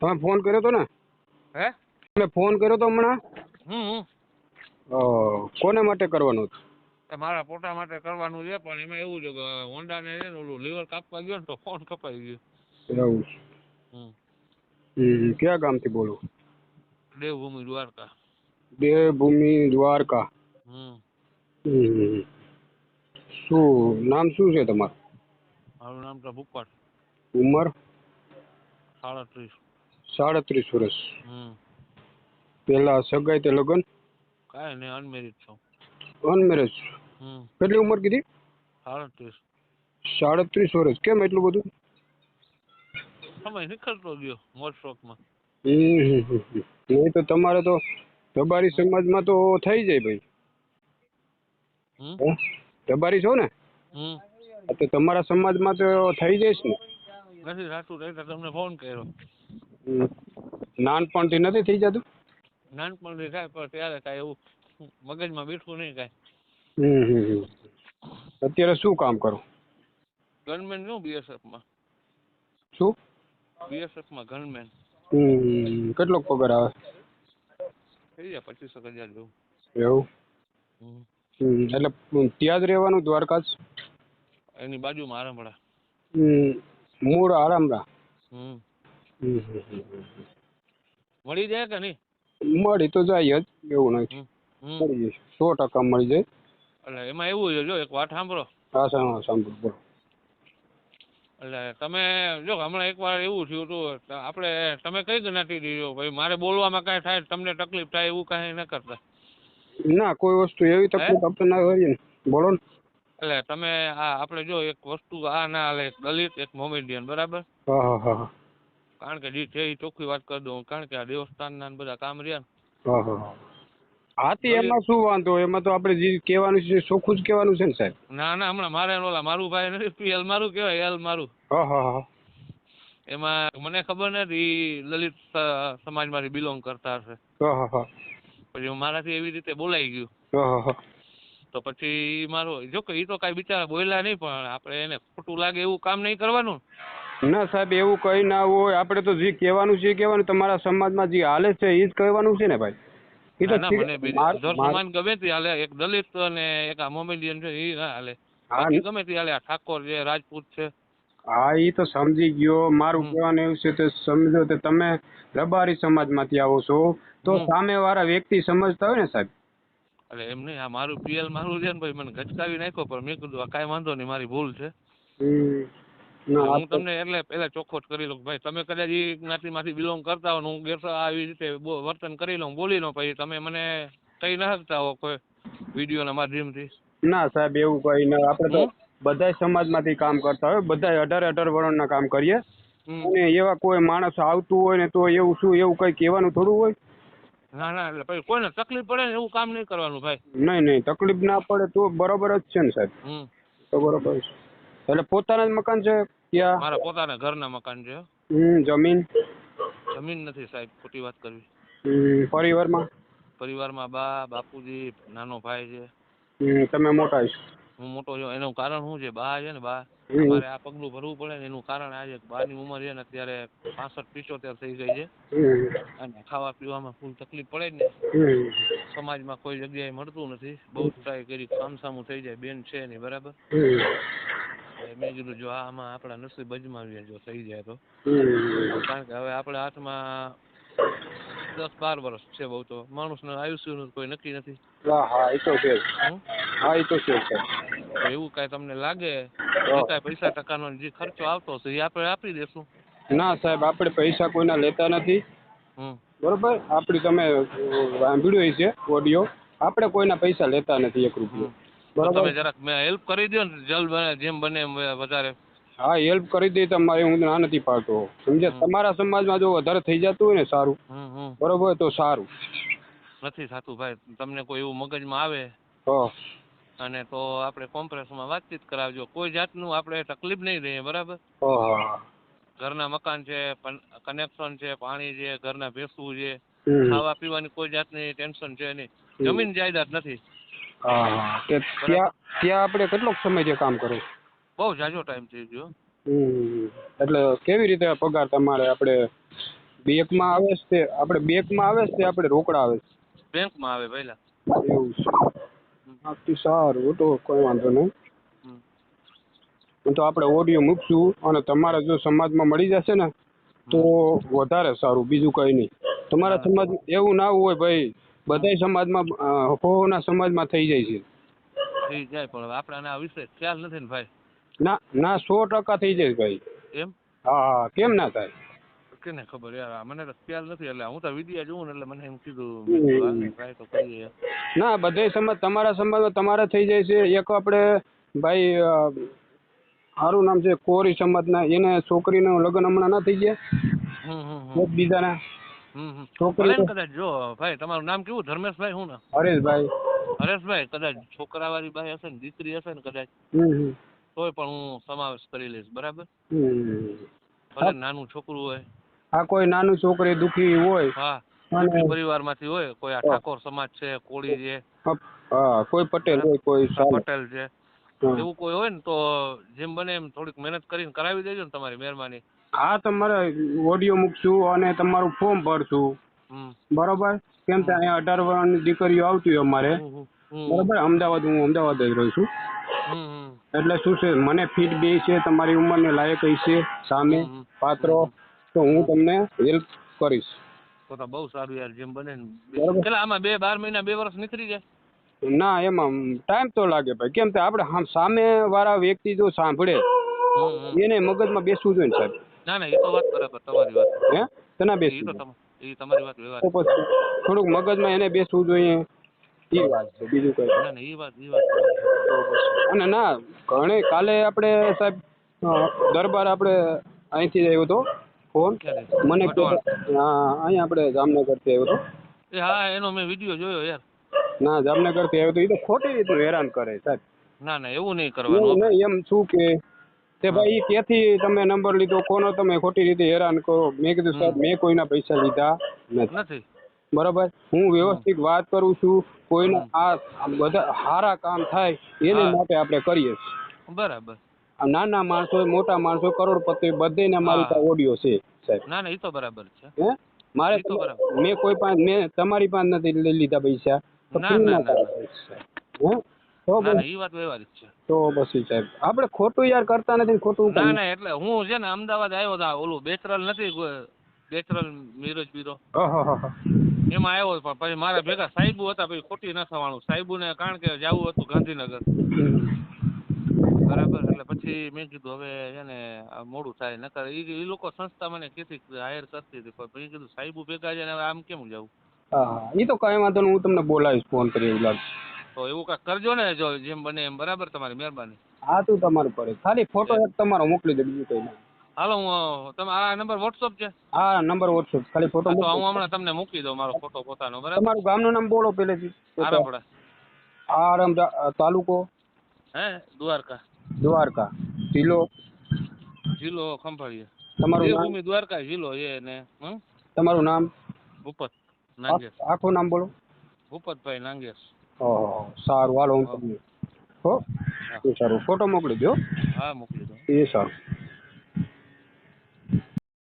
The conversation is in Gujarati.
તમે ફોન કર્યો તો ને? હે? તમે ફોન કર્યો તો હમણાં? હમ કોને માટે કરવાનું હતું? મારા પોતા માટે કરવાનું છે પણ એમાં એવું છે કે હોન્ડાને છે ને ઓલું લીવર કાપવા ગયો ને તો ફોન કપાઈ ગયો. એવું. હમ. ક્યાં ગામથી બોલો? દેવભૂમિ દ્વારકા. દેવભૂમિ દ્વારકા. હમ. શું નામ શું છે તમારું? મારું નામ તો ભૂપત. ઉંમર? સાડત્રીસ. સાડત્રીસ વર્ષ. પેલા સગાઈ તે લગ્ન? કાંઈ નહીં અનમેરિડ છો. અનમેરેજ કેટલી ઉંમર કીધી? સાડત્રીસ. સાડત્રીસ વર્ષ. કેમ એટલું બધું? સમય નીકળતો ગયો મોજ શોખમાં. નહીં તો તમારે તો રબારી સમાજમાં તો થઈ જાય ભાઈ. દબારી છો ને? તો તમારા સમાજમાં તો થઈ જઈશ ને. નથી થતું નહીં તમને ફોન કર્યો. નાનપણથી નથી થઈ જતું? નાનપણથી થાય પણ ત્યારે કાંઈ એવું મગજમાં બેઠું નહીં કાંઈ. અત્યારે શું કામ કરો? ગનમેન શું બીએસએફમાં. શું? બીએસએફમાં ગનમેન. હમ કેટલોક પગાર આવે? થઈ જાય પચીસ હજાર જેવું. એવું. એટલે ત્યાં જ રહેવાનું દ્વારકા એની બાજુમાં આરંભડા. મૂળ આરામરા. મળી જાય કે નહીં? મળી તો જાય જ એવું નથી મળી જશે. સો ટકા મળી જાય. એટલે એમાં એવું છે જો એક વાત સાંભળો. હા સાંભળો બોલો. એટલે તમે જો હમણાં એકવાર એવું થયું હતું તો આપણે તમે કઈ જ્ઞાતિ દીધો? ભાઈ મારે બોલવામાં કાંઈ થાય તમને તકલીફ થાય એવું કાંઈ ન કરતા. ના કોઈ વસ્તુ એવી તકલીફ આપણે ના કરીએ બોલો ને. એટલે તમે આ આપણે જો એક વસ્તુ આ ના હાલે એક દલિત એક મોમેડિયન બરાબર? કારણ કે જે એ ચોખ્ખી વાત કરી દઉં કારણ કે આ દેવસ્થાન ના બધા કામ રહ્યા ને. હા હા હા. હા તે એમાં શું વાંધો? એમાં તો આપણે જે કહેવાનું છે ચોખ્ખું જ કહેવાનું છે ને સાહેબ? ના ના હમણાં મારે ઓલા મારું ભાઈ નથી એલ મારું કહેવાય એલ મારું. એમાં મને ખબર નથી લલિત સમાજમાંથી બિલોંગ કરતા હશે. પછી મારાથી એવી રીતે બોલાઈ ગયું. તો પછી મારો જો કે એ તો કાંઈ બિચારા બોલ્યા નહીં પણ આપણે એને ખોટું લાગે એવું કામ નહીં કરવાનું. ના સાહેબ એવું કઈ ના હોય. આપણે તો જે કહેવાનું છે કહેવાનું. તમારા સમાજમાં જે હાલે છે એ જ કહેવાનું છે ને ભાઈ? એ તો મને સમાન ગમે તે હાલે એક દલિત અને એક આ મોમેડિયન છે એ ના હાલે. બાકી ગમે તે હાલે આ ઠાકોર છે રાજપૂત છે. હા એ તો સમજી ગયો. મારું. કહેવાનું એવું છે તો સમજો કે તમે રબારી સમાજમાંથી આવો છો. તો સામે વાળા વ્યક્તિ સમજતા હોય ને સાહેબ? એટલે એમ નહીં આ મારું પીએલ મારું છે ને ભાઈ મને ગચકાવી નાખ્યો પણ મેં કીધું આ કાંઈ વાંધો નહીં મારી ભૂલ છે. હું તમને એટલે પહેલા ચોખ્ખોટ કરી લઉં ભાઈ તમે કદાચ એ જ્ઞાતિમાંથી બિલોંગ કરતા હો હું ગેર આવી રીતે વર્તન કરી લઉં બોલી લઉં પછી તમે મને કહી ના શકતા હો કોઈ વિડીયોના માધ્યમથી ના સાહેબ એવું કઈ ના આપણે તો? બધા સમાજમાંથી કામ કરતા હોય બધા અઢાર અઢાર વર્ણના કામ કરીએ. અને એવા કોઈ માણસ આવતું હોય ને તો એવું શું એવું કઈ કહેવાનું થોડું હોય? ના ના એટલે પછી કોઈને તકલીફ પડે ને એવું કામ નહીં કરવાનું ભાઈ. નહીં નહીં તકલીફ ના પડે તો બરોબર જ છે ને સાહેબ. તો બરોબર છે. એટલે પોતાના જ મકાન છે ત્યાં મારા પોતાના ઘરના મકાન છે. હમ, જમીન? જમીન નથી સાહેબ ખોટી વાત કરવી. પરિવારમાં? પરિવારમાં બા બાપુજી નાનો ભાઈ છે. તમે મોટા છો? હું મોટો છું. એનું કારણ શું છે? બા છે ને બા. મારે આ પગલું ભરવું પડે ને એનું કારણ આ છે ની બાની ઉંમર છે ને અત્યારે પાસઠ પિચોતેર થઈ ગઈ છે. અને ખાવા પીવામાં ફૂલ તકલીફ પડે ને સમાજમાં કોઈ જગ્યાએ મળતું નથી. બહુ ટ્રાય કરી સામસામું થઈ જાય. બેન છે નહીં બરાબર. મેં કીધું જો આમાં આપણા નસીબ અજમાવીએ જો થઈ જાય તો. કારણ કે હવે આપણા હાથમાં દસ બાર વર્ષ છે બહુ તો. માણસનું આયુષ્યનું કોઈ નક્કી નથી. હા હા એ તો છે હા એ તો છે એવું કાંઈ તમને લાગે. કાંઈ પૈસા ટકાનો જે ખર્ચો આવતો હશે એ આપણે આપી દેશું. ના સાહેબ આપણે પૈસા કોઈના લેતા નથી. બરોબર? આપણી તમે સાંભળ્યું છે ઓડિયો આપણે કોઈના પૈસા લેતા નથી એક રૂપિયો. બરોબર? તમે જરાક મેં હેલ્પ કરી દો ને જલ્દ બને જેમ બને એમ વધારે. હા હેલ્પ કરી દઈ તમારે હું ના નથી પાડતો. સમજ્યા? તમારા સમાજમાં જો વધારે થઈ જતું હોય ને સારું બરોબર તો સારું. નથી થતું ભાઈ તમને કોઈ એવું મગજમાં આવે અને તો આપણે કોમ્પ્રેસમાં વાતચીત કરાવજો. કોઈ જાતનું આપણે તકલીફ નહીં રહીએ બરાબર? ઘરના મકાન છે કનેક્શન છે પાણી છે ઘરના ભેસવું છે ખાવા પીવાની કોઈ જાતની ટેન્શન છે નહીં. જમીન જાયદાદ નથી. ત્યાં આપણે આપણે કેટલોક છે કામ કરો? બહુ જાજો ટાઈમ થઈ ગયો. એટલે કેવી રીતે પગાર તમારે આપણે બેંકમાં આવે છે આપણે બેંકમાં આવે છે આપણે રોકડા આવે બેંકમાં આવે પહેલા એવું છે. બાકી સારું તો કોઈ વાંધો નહીં. તો આપણે ઓડિયો મૂકશું અને તમારે જો સમાજમાં મળી જશે ને તો વધારે સારું બીજું કંઈ નહીં. તમારા સમાજ એવું ના હોય ભાઈ બધાય સમાજમાં હોના સમાજમાં થઈ જાય છે. થઈ જાય પણ આપણે આના વિશે ખ્યાલ નથી ને ભાઈ. ના ના સો ટકા થઈ જાય ભાઈ. એમ? હા કેમ ના થાય? કેને ખબર યાર મને તો ખ્યાલ નથી એટલે હું તો વીડિયો જોઉં એટલે મને એમ કીધું ટ્રાય તો કરીએ. ના બધે સમાજ તમારા સમાજમાં તમારે થઈ જાય છે એક આપણે ભાઈ સારું નામ છે કોરી સમાજના એને છોકરીનું લગ્ન હમણાં ના થઈ ગયા. એકબીજાના. છોકરી ને તો- કદાચ જો ભાઈ તમારું નામ કેવું? ધર્મેશભાઈ હું ને? હરેશભાઈ. હરેશભાઈ કદાચ છોકરાવાળી ભાઈ હશે ને દીકરી હશે ને કદાચ. તોય પણ હું સમાવેશ કરી લઈશ બરાબર? ભલે નાનું છોકરું હોય. આ કોઈ નાનું છોકરી દુખી હોય હા પરિવારમાંથી હોય કોઈ આ ઠાકોર સમાજ છે કોળી છે હા કોઈ પટેલ હોય કોઈ પટેલ છે. એવું કોઈ હોય ને તો જેમ બને એમ થોડીક મહેનત કરીને કરાવી દેજો ને તમારી મહેરબાની. હા તમારે ઓડિયો મૂકશું અને તમારું ફોર્મ ભરશું. બરોબર? કેમ કે અહીંયા અઢાર વર્ષની દીકરીઓ આવતી હોય અમારે. બરોબર? અમદાવાદ હું અમદાવાદ જ રહું છું. એટલે શું છે? મને ફીટ બે છે તમારી ઉંમરને લાયક છે સામે પાત્રો. તો હું તમને હેલ્પ કરીશ. તો તો બહુ સારું યાર જેમ બને કેટલા આમાં બે બાર મહિના બે વર્ષ નીકળી જાય. ના એમાં ટાઈમ તો લાગે ભાઈ. કેમ કે આપણે સામે વાળા વ્યક્તિ જો સાંભળે. એને મગજમાં બેસવું જોઈએ સાહેબ. ના ના એ તો વાત બરાબર તમારી વાત. હે? તના બેસી તો તમારી વાત વ્યવહાર થોડુંક મગજમાં એને બેસવું જોઈએ. એ વાત છે બીજું કઈ ના ના એ વાત એ વાત અને ના ઘણે કાલે આપણે સાહેબ દરબાર આપણે અહીંથી આવ્યો હતો ફોન. મને. હા અહીંયા આપણે જામનગરથી આવ્યો હતો. એ હા એનો મેં વીડિયો જોયો યાર. ના જામનગરથી આવ્યો હતો એ તો ખોટી રીતનું હેરાન કરે સાહેબ. ના ના એવું નહીં કરવાનું. નહીં એમ શું કે? તે ભાઈ ક્યાંથી તમે નંબર લીધો? કોનો તમે ખોટી રીતે હેરાન કરો? મેં કીધું સાહેબ મેં કોઈના પૈસા લીધા નથી. બરાબર? હું વ્યવસ્થિત વાત કરું છું કોઈના આ બધા સારા કામ થાય એને માટે આપણે કરીએ બરાબર. નાના માણસો મોટા માણસો કરોડપતિ બધેને મારી પાસે ઓડિયો છે સાહેબ. ના ના એ તો બરાબર છે. હે? મારે તો બરાબર. મેં કોઈ પાસે મેં તમારી પાસે નથી લઈ લીધા પૈસા. ના, ના, ના, તો બસ- સાહેબ. આપણે ખોટું યાર કરતા નથી ખોટું ના ના એટલે હું છે ને અમદાવાદ આવ્યો હતો ઓલું બેચરલ નથી બેચરલ મિરોજ બીરો. એમાં આવ્યો પણ પછી મારા ભેગા સાહેબુ હતા પછી ખોટી ન થવાનું. સાહેબુને કારણ કે જવું હતું ગાંધીનગર. બરાબર એટલે પછી મેં કીધું હવે છે ને મોડું થાય. નકર એ લોકો સંસ્થા મને કીધી હાયર કરતી હતી પણ પછી કીધું સાહેબુ ભેગા છે ને હવે આમ કેમ જવું? હા એ તો કાંઈ વાંધો નહીં હું તમને બોલાવીશ ફોન કરી એવું લાગશે તો એવું કાંઈક કરજો ને જો જેમ બને એમ. બરાબર તમારી મહેરબાની. હા તું તમારું પડે ખાલી ફોટો એક તમારો મોકલી દે બીજું કંઈ નહીં હાલો હું તમે આ નંબર વોટ્સઅપ છે? હા નંબર વોટ્સઅપ ખાલી ફોટો તો હું હમણાં તમને મૂકી દઉં મારો ફોટો પોતાનો બરાબર? તમારું ગામનું નામ બોલો પહેલેથી. આરામડા આરામ તાલુકો? હે દ્વારકા. દ્વારકા. જિલ્લો? જિલ્લો ખંભાળીએ. તમારું નામ? ભૂમિ દ્વારકા જિલ્લો એ ને તમારું નામ? ભૂપત નાંગેશ આખું નામ બોલો. ભૂપતભાઈ નાંગેશ ઓહો સારું. હાલો હું તમને હો સારું. ફોટો મોકલી દો હા મોકલી દો એ સારું.